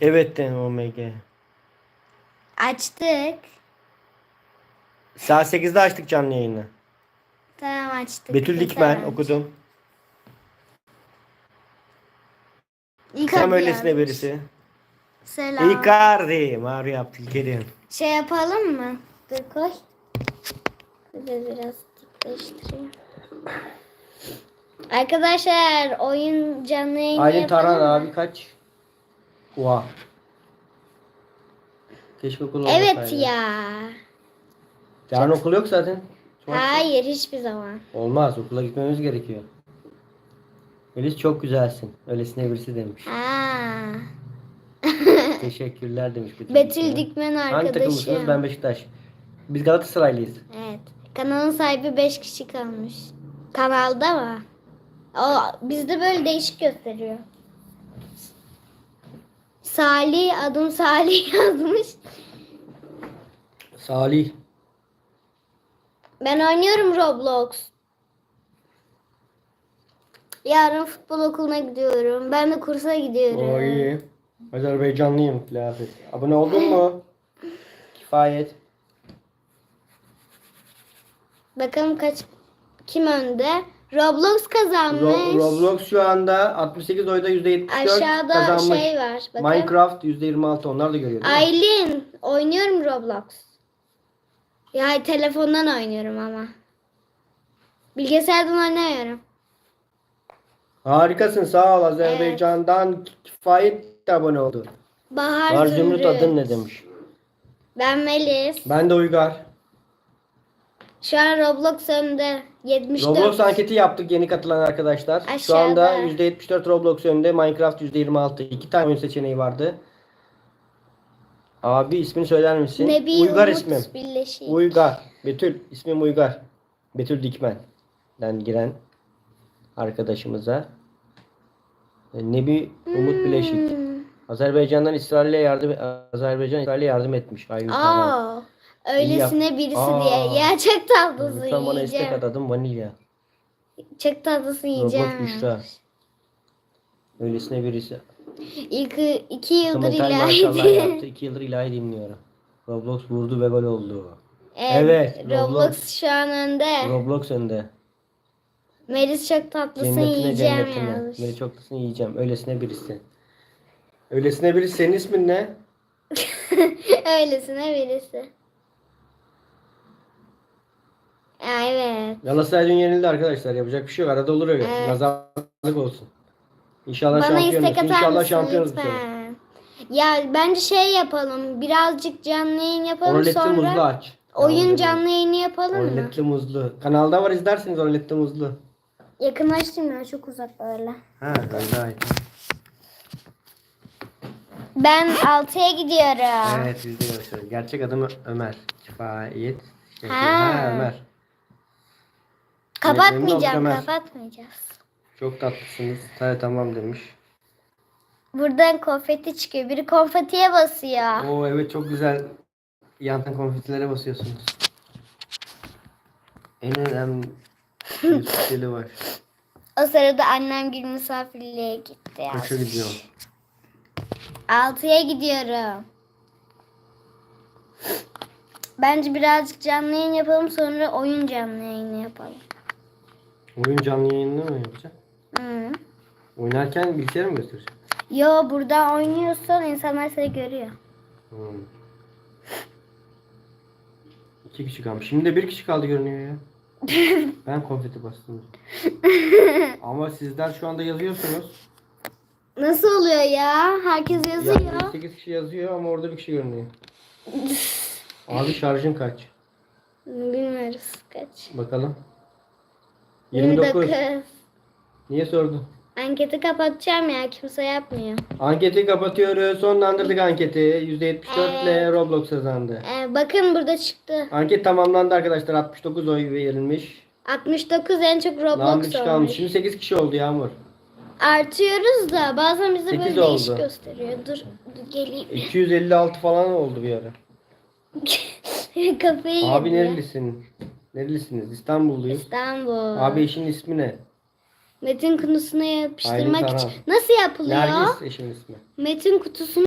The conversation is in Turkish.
Evet de OMG. Açtık. Saat 8'de açtık canlı yayını. Tamam açtık. Betül Dikmen Tamam. okudum. İlk Tam öylesine yazmış. birisi. Selam. Icardi. Mario Abdülkerim. Şey yapalım mı? Dur koy. Dur biraz dikleştireyim. Arkadaşlar oyun canlı yayını Aylin yapalım Taran mı? abi kaç? Oha. Keşke okul Evet ya. Yarın okul yok zaten. Hayır hiçbir zaman. Olmaz okula gitmemiz gerekiyor. Melis çok güzelsin. Öylesine birisi demiş. Ha. Teşekkürler demiş. Betül, Betül Dikmen Hangi takımlısınız? arkadaşım. Ben Beşiktaş. Biz Galatasaraylıyız. Evet. Kanalın sahibi 5 kişi kalmış. Kanalda mı? O bizde böyle değişik gösteriyor. Salih adım Salih yazmış. Salih. Ben oynuyorum Roblox. Yarın futbol okuluna gidiyorum. Ben de kursa gidiyorum. O iyi. Azerbaycanlıyım Lafet. Abone oldun mu? Kifayet. Bakalım kaç kim önde? Roblox kazanmış. Ro- Roblox şu anda 68 oyda %74 Aşağıda kazanmış. şey var. Bakın. Minecraft %26 onlar da görüyor. değil mi? Aylin oynuyorum Roblox. Ya telefondan oynuyorum ama. Bilgisayardan oynamıyorum. Harikasın sağ ol Azerbaycan'dan Kifayet de abone oldu. Bahar Var Zümrüt. Zümrüt adın ne demiş. Ben Melis. Ben de Uygar. Şu an Roblox önde. 74. Roblox anketi yaptık yeni katılan arkadaşlar. Şu Aşağıda. anda %74 Roblox önde. Minecraft %26. İki tane oyun seçeneği vardı. Abi ismini söyler misin? Nebi Uygar Umut ismim. Birleşik. Uygar. Betül. ismim Uygar. Betül Dikmen'den giren arkadaşımıza. E, Nebi Umut Bileşik. Hmm. Azerbaycan'dan İsrail'e yardım Azerbaycan İsrail'e yardım etmiş. Taran. Aa, öylesine birisi Aa. diye. Ya çok tatlısı Lütfen bana istek yiyeceğim. at adım vanilya. Çok tatlısı Roblox yiyeceğim. Büşra. Öylesine birisi. İlk iki yıldır Komentar maşallah ilahi. yaptı. İki yıldır ilahi dinliyorum. Roblox vurdu ve gol oldu. evet, Evet, Roblox, Roblox. şu an önde. Roblox önde. Melis çok tatlısın Cennetine yiyeceğim cennetine. yazmış. Beni çok tatlısını yiyeceğim. Öylesine birisi. Öylesine birisi. Senin ismin ne? Öylesine birisi. Ya, evet. Galatasaray dün yenildi arkadaşlar. Yapacak bir şey yok. Arada olur öyle. Evet. Nazarlık olsun. İnşallah Bana şampiyonuz. istek atar İnşallah mısın şampiyonuz bu sene. lütfen? Ya bence şey yapalım. Birazcık canlı yayın yapalım Orletli sonra. muzlu aç. Oyun canlı yayını yapalım mı? Orletli muzlu. Kanalda var izlersiniz orletli muzlu. Yakınlaştım ya çok uzak böyle. Ha öyle ait. Ben 6'ya gidiyorum. Evet biz de görüşürüz. Gerçek adım Ömer. Kifayet. Şey, Ha. ha Ömer. Kapatmayacağım, kapatmayacağız. Çok tatlısınız. Tabii tamam demiş. Buradan konfeti çıkıyor. Biri konfetiye basıyor. Oo evet çok güzel. Yantan konfetilere basıyorsunuz. En önemli stili var. O sırada annem bir misafirliğe gitti. ya. Gidiyorum. 6'ya gidiyorum. Bence birazcık canlı yayın yapalım sonra oyun canlı yayını yapalım. Oyun canlı yayında mı yapacağım? Hı. Oynarken bilgisayarı mı göstereceğim? Yo burada oynuyorsan insanlar seni görüyor. Hmm. İki kişi kalmış. Şimdi de bir kişi kaldı görünüyor ya. ben konfeti bastım. Ama sizler şu anda yazıyorsunuz. Nasıl oluyor ya? Herkes yazıyor. Yani 8 kişi yazıyor ama orada bir kişi görünüyor. Abi şarjın kaç? Bilmiyoruz kaç. Bakalım. 29. 29. Niye sordun? Anketi kapatacağım ya kimse yapmıyor. Anketi kapatıyoruz. Sonlandırdık anketi. %74 ile Roblox kazandı. Ee, bakın burada çıktı. Anket tamamlandı arkadaşlar. 69 oy verilmiş. 69 en çok Roblox kişi kalmış. olmuş. Şimdi 8 kişi oldu Yağmur. Artıyoruz da bazen bize Sekiz böyle değişik oldu. gösteriyor. Dur, dur geleyim. 256 falan oldu bir ara. Kafayı Abi yedi ya. nerelisin? Nerelisiniz? İstanbulluyuz. İstanbul. Abi eşin ismi ne? Metin kutusuna yapıştırmak Aylin için. Nasıl yapılıyor? Nergis eşin ismi. Metin kutusuna